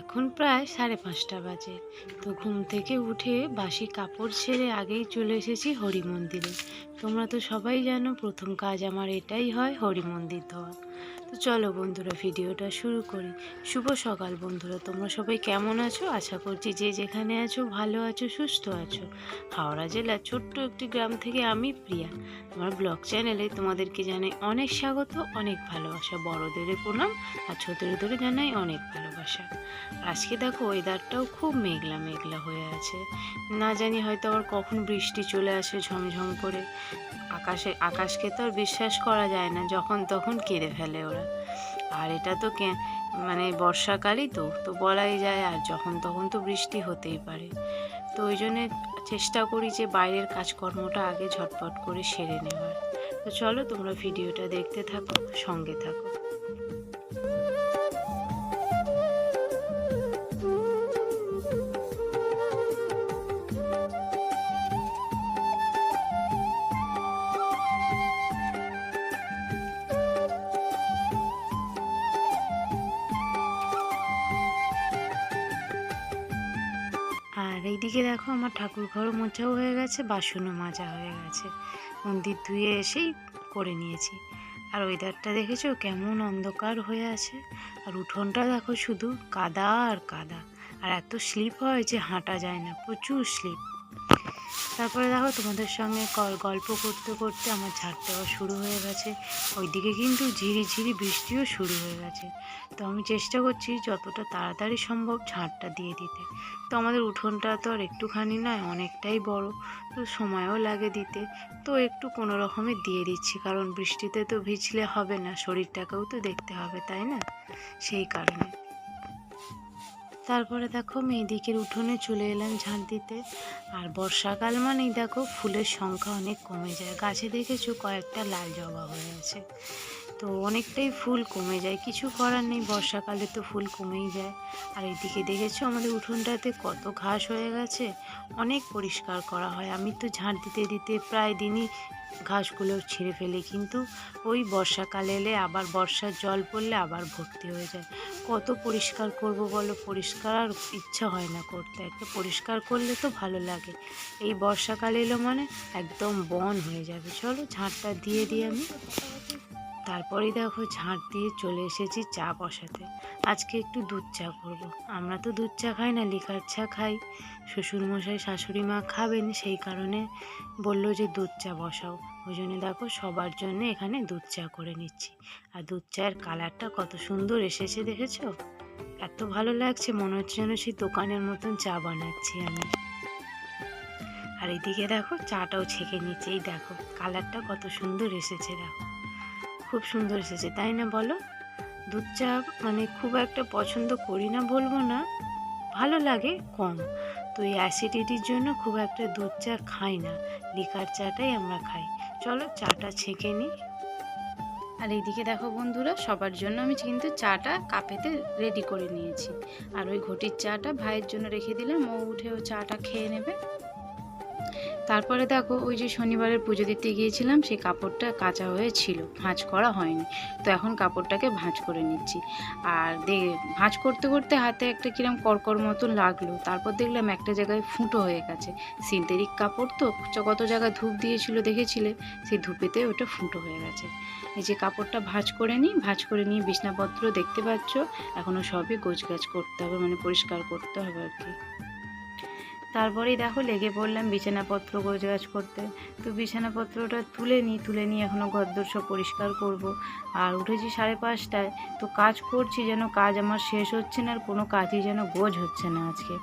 এখন প্রায় সাড়ে পাঁচটা বাজে। তো ঘুম থেকে উঠে বাসি কাপড় ছেড়ে আগেই চলে এসেছি হরি মন্দিরে। তোমরা তো সবাই জানো প্রথম কাজ আমার এটাই হয় হরি মন্দির ধোয়া। তো চলো বন্ধুরা, ভিডিওটা শুরু করি। শুভ সকাল বন্ধুরা, তোমরা সবাই কেমন আছো? আশা করছি যে যেখানে আছো ভালো আছো, সুস্থ আছো। হাওড়া জেলার ছোট্ট একটি গ্রাম থেকে আমি প্রিয়া। আমার ব্লগ চ্যানেলে তোমাদেরকে জানাই অনেক স্বাগত, অনেক ভালোবাসা। বড়দের প্রণাম আর ছোটদের জানাই অনেক ভালোবাসা। আজকে দেখো ওয়েদারটাও খুব মেঘলা মেঘলা হয়ে আছে। না জানি হয়তো আবার কখন বৃষ্টি চলে আসে ঝমঝম করে। আকাশে, আকাশকে তো আর বিশ্বাস করা যায় না, যখন তখন কেঁদে ফেলে ওরা। আর এটা তো মানে বর্ষাকালই তো তো বলাই যায় আর যখন তখন তো বৃষ্টি হতেই পারে। তো ওই জন্যে চেষ্টা করি যে বাইরের কাজকর্মটা আগে ঝটপট করে সেরে নেওয়ার। তো চলো তোমরা ভিডিওটা দেখতে থাকো, সঙ্গে থাকো। আর এইদিকে দেখো আমার ঠাকুর ঘরও মোছাও হয়ে গেছে, বাসনও মাজা হয়ে গেছে। মন্দির ধুয়ে এসেই করে নিয়েছি। আর ওয়েদারটা দেখেছ? কেমন অন্ধকার হয়ে আছে। আর উঠোনটা দেখো শুধু কাদা আর কাদা। আর এত স্লিপ হয় যে হাঁটা যায় না, প্রচুর স্লিপ। তারপরে দেখো তোমাদের সঙ্গে গল্প করতে করতে আমার ঝাড় দেওয়া শুরু হয়ে গেছে। ওইদিকে কিন্তু ঝিরি ঝিরি বৃষ্টিও শুরু হয়ে গেছে। তো আমি চেষ্টা করছি যতটা তাড়াতাড়ি সম্ভব ঝাড়টা দিয়ে দিতে। তো আমাদের উঠোনটা তো আর একটুখানি নয়, অনেকটাই বড়। তো সময়ও লাগে দিতে। তো একটু কোনো রকমে দিয়ে দিচ্ছি, কারণ বৃষ্টিতে তো ভিজলে হবে না, শরীরটাকেও তো দেখতে হবে, তাই না? সেই কারণে। তারপরে দেখো মেয়েদিকের উঠোনে চলে এলাম ঝাঁট দিতে। আর বর্ষাকাল মানেই দেখো ফুলের সংখ্যা অনেক কমে যায়। গাছে দেখেছ কয়েকটা লাল জবা হয়ে আছে। তো অনেকটাই ফুল কমে যায়। কিছু করার নেই, বর্ষাকালে তো ফুল কমেই যায়। আর এইদিকে দেখেছ আমাদের উঠোনটাতে কত ঘাস হয়ে গেছে? অনেক পরিষ্কার করা হয়। আমি তো ঝাঁট দিতে দিতে প্রায় দিনই ঘাসগুলো ছিঁড়ে ফেলি। কিন্তু ওই বর্ষাকালে এলে আবার বর্ষার জল পড়লে আবার ভর্তি হয়ে যায়। কত পরিষ্কার করব বলো? পরিষ্কার আর ইচ্ছা হয় না করতে। একটা পরিষ্কার করলে তো ভালো লাগে। এই বর্ষাকাল এলো মানে একদম বন হয়ে যাবে। চলো ঝাঁটটা দিয়ে দিই আমি। তারপরেই দেখো ঝাঁট দিয়ে চলে এসেছি চা বসাতে। আজকে একটু দুধ চা করব। আমরা তো দুধ চা খাই না, লিকার চা খাই। শ্বশুরমশাই, শাশুড়ি মা খাবেন, সেই কারণে বলল যে দুধ চা বসাও। ওই জন্য দেখো সবার জন্য এখানে দুধ চা করে নিচ্ছি। আর দুধ চায়ের কালারটা কত সুন্দর এসেছে দেখেছ? এত ভালো লাগছে, মনে হচ্ছে যেন সেই দোকানের মতন চা বানাচ্ছি আমি। আর এদিকে দেখো চাটাও ছেঁকে নিচ্ছে। এই দেখো, কালারটা কত সুন্দর এসেছে দেখো। খুব সুন্দর এসেছে, তাই না বলো? দুধ চা মানে খুব একটা পছন্দ করি না, বলব না। ভালো লাগে কম। তো এই অ্যাসিডিটির জন্য খুব একটা দুধ চা খাই না, লিকার চাটাই আমরা খাই। চলো চাটা ছেঁকে নিই। আর এইদিকে দেখো বন্ধুরা, সবার জন্য আমি কিন্তু চাটা কাপেতে রেডি করে নিয়েছি। আর ওই ঘটির চাটা ভাইয়ের জন্য রেখে দিলাম, ও উঠে ও চাটা খেয়ে নেবে। তারপরে দেখো, ওই যে শনিবারের পুজো দিতে গিয়েছিলাম, সেই কাপড়টা কাঁচা হয়ে ছিল ভাঁজ করা হয়নি। তো এখন কাপড়টাকে ভাঁজ করে নিচ্ছি। আর দে, ভাঁজ করতে করতে হাতে একটা কিরম কড়কড় মতন লাগল। তারপর দেখলাম একটা জায়গায় ফুটো হয়ে গেছে। সিনথেটিক কাপড় তো কত জায়গায় ধূপ দিয়েছিল দেখেছিলে? সেই ধূপেতে ওটা ফুটো হয়ে গেছে। এই যে কাপড়টা ভাঁজ করে নিই, ভাঁজ করে নিয়ে বিছনাপত্র দেখতে পাচ্ছ এখনও সবই গোছগাছ করতে হবে মানে পরিষ্কার করতে হবে আর কি। তারপরেই দেখো লেগে পড়লাম বিছানাপত্র গোছগাছ করতে। তো বিছানাপত্রটা তুলে নিই, তুলে নিয়ে এখনও ঘরদোর সব পরিষ্কার করব। আর উঠেছি সাড়ে পাঁচটায়, তো কাজ করছি যেন কাজ আমার শেষ হচ্ছে না আর কোনো কাজই যেন গোজ হচ্ছে না আজকে।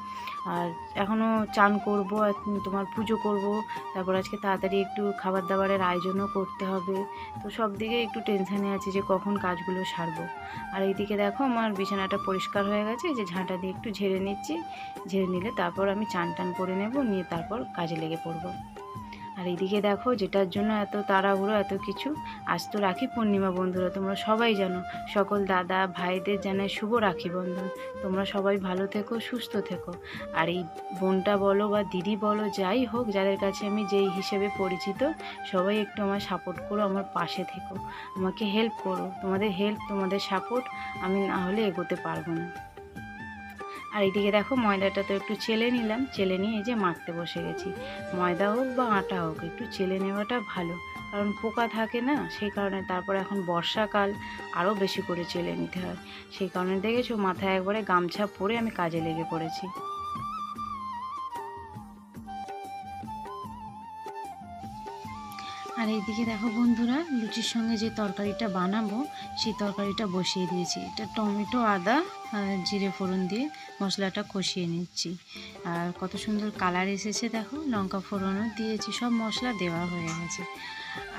আর এখনও চান করব, আর তোমার পুজো করব, তারপর আজকে তাড়াতাড়ি একটু খাবার দাবারের আয়োজনও করতে হবে। তো সব দিকে একটু টেনশানে আছি যে কখন কাজগুলো সারবো। আর এইদিকে দেখো আমার বিছানাটা পরিষ্কার হয়ে গেছে যে ঝাঁটা দিয়ে একটু ঝেড়ে নিচ্ছি, ঝেড়ে নিলে তারপর আমি চান টান করে নেব, নিয়ে তারপর কাজে লেগে পড়ব। আর এইদিকে দেখো, যেটার জন্য এত তাড়াহুড়ো, এত কিছু, আজ তো রাখি পূর্ণিমা বন্ধুরা, তোমরা সবাই জানো, সকল দাদা ভাইদের জানাই শুভ রাখি বন্ধন। তোমরা সবাই ভালো থেকো, সুস্থ থেকো। আর এই বোনটা বলো বা দিদি বলো, যাই হোক, যাদের কাছে আমি যেই হিসেবে পরিচিত, সবাই একটু আমার সাপোর্ট করো, আমার পাশে থেকো। আমাকে হেল্প করো। তোমাদের হেল্প তোমাদের সাপোর্ট আমি না হলে এগোতে পারব না। আর এইদিকে দেখো ময়দাটা তো একটু চেলে নিলাম। চেলে নিয়ে এই যে মাখতে বসে গেছি। ময়দা হোক বা আটা হোক, একটু চেলে নেওয়াটা ভালো। কারণ পোকা থাকে না, সেই কারণে তারপর এখন বর্ষাকাল, আরও বেশি করে চেলে নিতে হয়। সেই কারণে দেখেছ মাথায় একবারে গামছা পরে আমি কাজে লেগে পড়েছি। আর এইদিকে দেখো বন্ধুরা, লুচির সঙ্গে যে তরকারিটা বানাবো, সেই তরকারিটা বসিয়ে দিয়েছি। এটা টমেটো, আদা জিরে ফোড়ন দিয়ে মশলাটা কষিয়ে নিচ্ছি। আর কত সুন্দর কালার এসেছে দেখো, লঙ্কা ফোড়নও দিয়েছি, সব মশলা দেওয়া হয়ে গেছে।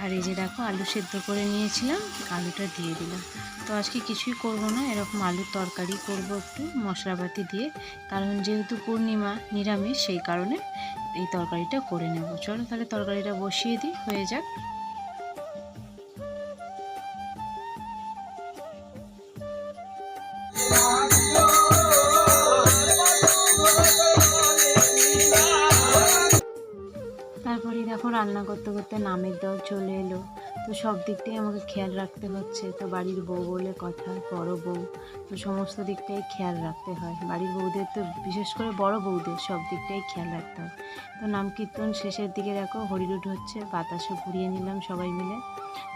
আর এই যে দেখো, আলু সেদ্ধ করে নিয়েছিলাম, আলুটা দিয়ে দিলাম। তো আজকে কিছুই করব না, এরকম আলুর তরকারি করব একটু, মশলাপাতি দিয়ে। কারণ যেহেতু পূর্ণিমা, নিরামিষ, সেই কারণে এই তরকারিটা করে নেব। চলো তাহলে তরকারিটা বসিয়ে দিই, হয়ে যাক। তারপরে দেখো রান্না করতে করতে নামের দল চলে এলো। তো সব দিকটাই আমাকে খেয়াল রাখতে হচ্ছে। তো বাড়ির বউ বলে কথা, বড় বউ। তো সমস্ত দিকটাই খেয়াল রাখতে হয়। বাড়ির বউদের তো বিশেষ করে বড় বউদের সব দিকটাই খেয়াল রাখতে হয়। তো নাম কীর্তন শেষের দিকে দেখো হরিলুট হচ্ছে, বাতাসে ঘুরিয়ে নিলাম সবাই মিলে।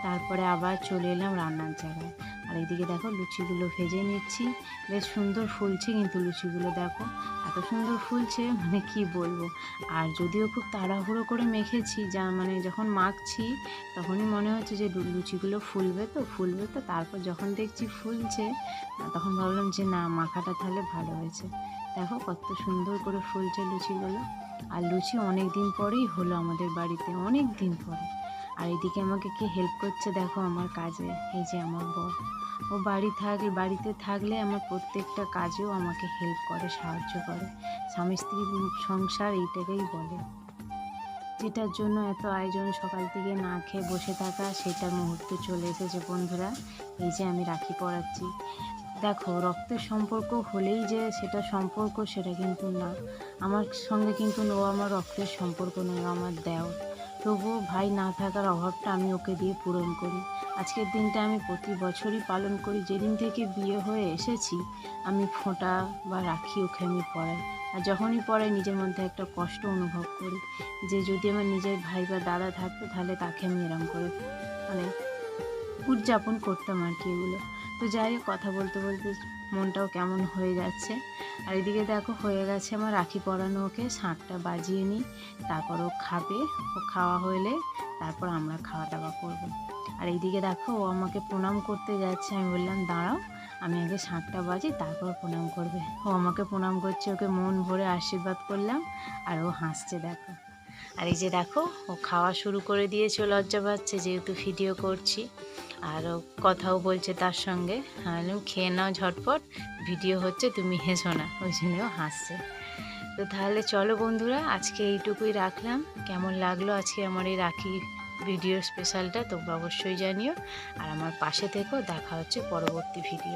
তারপরে আবার চলে এলাম রান্নার জায়গায়। আর এদিকে দেখো লুচিগুলো ভেজে নিচ্ছি। বেশ সুন্দর ফুলছে কিন্তু লুচিগুলো, দেখো। এত সুন্দর ফুলছে মানে কি বলব? আর যদিও খুব তাড়াহুড়ো করে মেখেছি, যা মানে যখন মাখছি, তখনই মনে হচ্ছে যে লুচিগুলো ফুলবে তো ফুলবে তো। তারপর যখন দেখছি ফুলছে, তখন ভাবলাম যে না, মাখাটা তাহলে ভালো হয়েছে। দেখো কত সুন্দর করে ফুলছে লুচিগুলো। আর লুচি অনেক দিন পরেই হলো আমাদের বাড়িতে অনেক দিন পরে। আর এদিকে আমাকে কে হেল্প করছে দেখো আমার কাজে। এই যে আমার বর। ও বাড়ি থাকলে বাড়িতে থাকলে আমার প্রত্যেকটা কাজেও আমাকে হেল্প করে, সাহায্য করে। স্বামী স্ত্রী সংসার এইটাকেই বলে। যেটার জন্য এত আয়োজন সকাল থেকে না খেয়ে বসে থাকা, সেটার মুহূর্তে চলে এসেছে বন্ধুরা। এই যে আমি রাখি পড়াচ্ছি দেখো, রক্তের সম্পর্ক হলেই যে সেটা সম্পর্ক, সেটা কিন্তু না। আমার সঙ্গে কিন্তু ও আমার রক্তের সম্পর্ক নয় আমার দেও তবুও ভাই না থাকার অভাবটা আমি ওকে দিয়ে পূরণ করি। আজকের দিনটা আমি প্রতি বছরই পালন করি। যেদিন থেকে বিয়ে হয়ে এসেছি, আমি ফোঁটা বা রাখি ওকে আমি পড়াই। আর যখনই পড়াই, নিজের মধ্যে একটা কষ্ট অনুভব করি যে যদি আমার নিজের ভাই বা দাদা থাকতো, তাহলে তাকে আমি এরম করে মানে উদযাপন করতাম আর কি এগুলো। তো যাই হোক, কথা বলতে বলতে মনটাও কেমন হয়ে যাচ্ছে। আর এদিকে দেখো, হয়ে গেছে আমার রাখি পরানো ওকে, শাঁখটা বাজিয়ে নিই, তারপর ও খাবে, ও খাওয়া হলে তারপর আমরা খাওয়া দাওয়া করব। আর এইদিকে দেখো, ও আমাকে প্রণাম করতে যাচ্ছে, আমি বললাম, দাঁড়াও, আমি আগে শাঁখটা বাজি, তারপর প্রণাম করবে। ও আমাকে প্রণাম করছে, ওকে মন ভরে আশীর্বাদ করলাম, আর ও হাসছে, দেখো। আর এই যে দেখো, ও খাওয়া শুরু করে দিয়েছে লজ্জা পাচ্ছে যেহেতু ভিডিও করছি। আর ও কথাও বলছে তার সঙ্গে আমি খেয়ে নাও ঝটপট ভিডিও হচ্ছে, তুমি হেসো না। ওই জন্যও হাসছে। তো তাহলে চলো বন্ধুরা, আজকে এইটুকুই রাখলাম। কেমন লাগল আজকে আমার এই রাখি ভিডিও স্পেশালটা তোমরা অবশ্যই জানিও। আর আমার পাশে থেকেও দেখা হচ্ছে পরবর্তী ভিডিও